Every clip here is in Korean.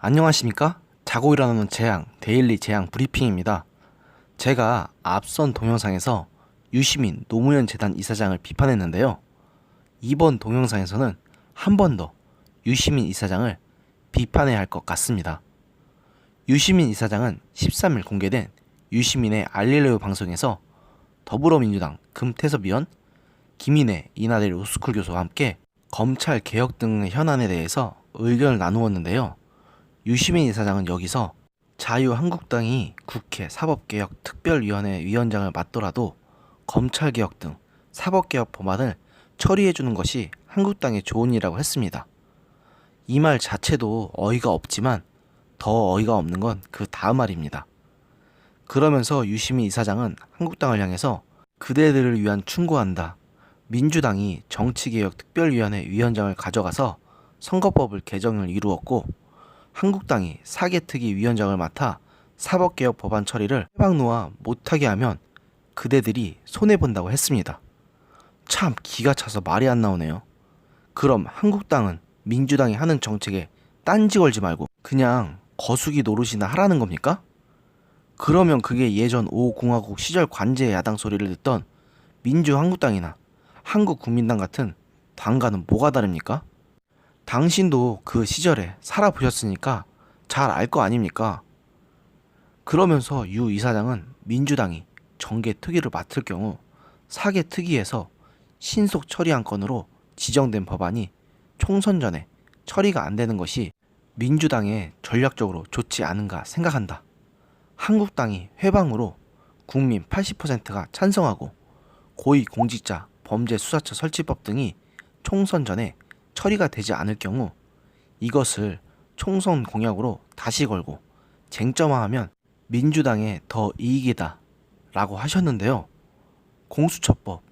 안녕하십니까? 자고 일어나는 재앙 데일리 재앙 브리핑입니다. 제가 앞선 동영상에서 유시민 노무현 재단 이사장을 비판했는데요. 이번 동영상에서는 한 번 더 유시민 이사장을 비판해야 할 것 같습니다. 유시민 이사장은 13일 공개된 유시민의 알릴레오 방송에서 더불어민주당 금태섭 의원, 김인혜 이나대 로스쿨 교수와 함께 검찰 개혁 등의 현안에 대해서 의견을 나누었는데요. 유시민 이사장은 여기서 자유한국당이 국회 사법개혁 특별위원회 위원장을 맡더라도 검찰개혁 등 사법개혁 법안을 처리해주는 것이 한국당의 좋은 일이라고 했습니다. 이 말 자체도 어이가 없지만 더 어이가 없는 건 그 다음 말입니다. 그러면서 유시민 이사장은 한국당을 향해서 그대들을 위한 충고한다. 민주당이 정치개혁 특별위원회 위원장을 가져가서 선거법을 개정을 이루었고 한국당이 사개특위 위원장을 맡아 사법개혁 법안 처리를 해방노화 못하게 하면 그대들이 손해본다고 했습니다. 참 기가 차서 말이 안 나오네요. 그럼 한국당은 민주당이 하는 정책에 딴지 걸지 말고 그냥 거수기 노릇이나 하라는 겁니까? 그러면 그게 예전 5공화국 시절 관제 야당 소리를 듣던 민주한국당이나 한국국민당 같은 당과는 뭐가 다릅니까? 당신도 그 시절에 살아보셨으니까 잘 알 거 아닙니까? 그러면서 유 이사장은 민주당이 정계 특위를 맡을 경우 사개 특위에서 신속 처리한 건으로 지정된 법안이 총선 전에 처리가 안 되는 것이 민주당에 전략적으로 좋지 않은가 생각한다. 한국당이 회방으로 국민 80%가 찬성하고 고위공직자 범죄수사처 설치법 등이 총선 전에 처리가 되지 않을 경우 이것을 총선 공약으로 다시 걸고 쟁점화하면 민주당에 더 이익이다 라고 하셨는데요. 공수처법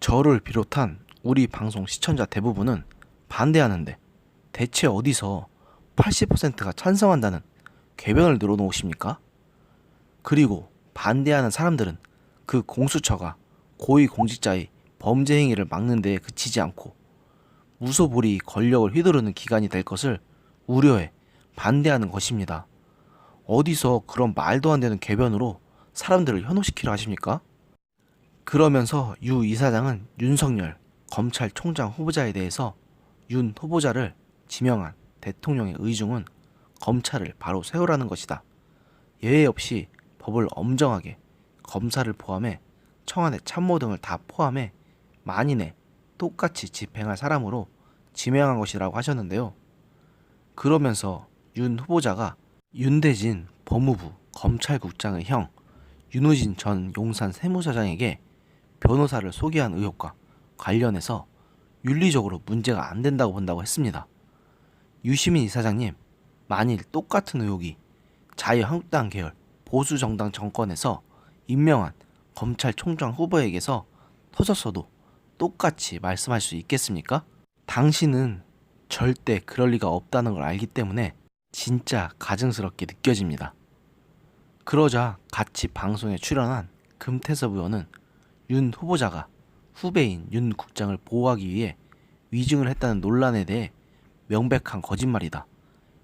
저를 비롯한 우리 방송 시청자 대부분은 반대하는데 대체 어디서 80%가 찬성한다는 궤변을 늘어놓으십니까? 그리고 반대하는 사람들은 그 공수처가 고위공직자의 범죄 행위를 막는 데에 그치지 않고 무소불위 권력을 휘두르는 기관이 될 것을 우려해 반대하는 것입니다. 어디서 그런 말도 안 되는 궤변으로 사람들을 현혹시키려 하십니까? 그러면서 유 이사장은 윤석열 검찰총장 후보자에 대해서 윤 후보자를 지명한 대통령의 의중은 검찰을 바로 세우라는 것이다. 예외 없이 법을 엄정하게 검사를 포함해 청와대 참모 등을 다 포함해 만인에 똑같이 집행할 사람으로 지명한 것이라고 하셨는데요. 그러면서 윤 후보자가 윤대진 법무부 검찰국장의 형 윤우진 전 용산 세무서장에게 변호사를 소개한 의혹과 관련해서 윤리적으로 문제가 안 된다고 본다고 했습니다. 유시민 이사장님, 만일 똑같은 의혹이 자유한국당 계열 보수정당 정권에서 임명한 검찰총장 후보에게서 터졌어도 똑같이 말씀할 수 있겠습니까? 당신은 절대 그럴 리가 없다는 걸 알기 때문에 진짜 가증스럽게 느껴집니다. 그러자 같이 방송에 출연한 금태섭 의원은 윤 후보자가 후배인 윤 국장을 보호하기 위해 위증을 했다는 논란에 대해 명백한 거짓말이다.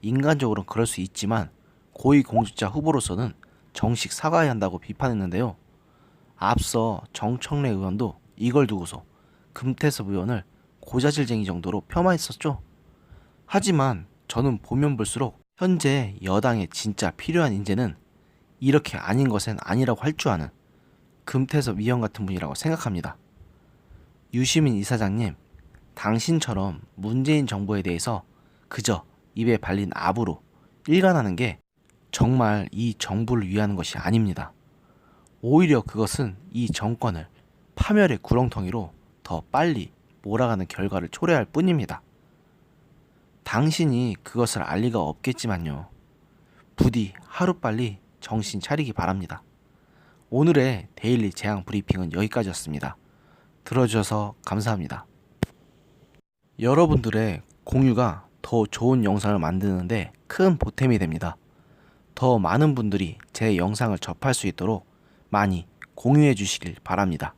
인간적으로는 그럴 수 있지만 고위공직자 후보로서는 정식 사과해야 한다고 비판했는데요. 앞서 정청래 의원도 이걸 두고서 금태섭 의원을 고자질쟁이 정도로 폄하했었죠. 하지만 저는 보면 볼수록 현재 여당에 진짜 필요한 인재는 이렇게 아닌 것은 아니라고 할 줄 아는 금태섭 위원 같은 분이라고 생각합니다. 유시민 이사장님, 당신처럼 문재인 정부에 대해서 그저 입에 발린 압으로 일관하는 게 정말 이 정부를 위하는 것이 아닙니다. 오히려 그것은 이 정권을 파멸의 구렁텅이로 더 빨리 몰아가는 결과를 초래할 뿐입니다. 당신이 그것을 알 리가 없겠지만요. 부디 하루빨리 정신 차리기 바랍니다. 오늘의 데일리 재앙 브리핑은 여기까지였습니다. 들어주셔서 감사합니다. 여러분들의 공유가 더 좋은 영상을 만드는데 큰 보탬이 됩니다. 더 많은 분들이 제 영상을 접할 수 있도록 많이 공유해 주시길 바랍니다.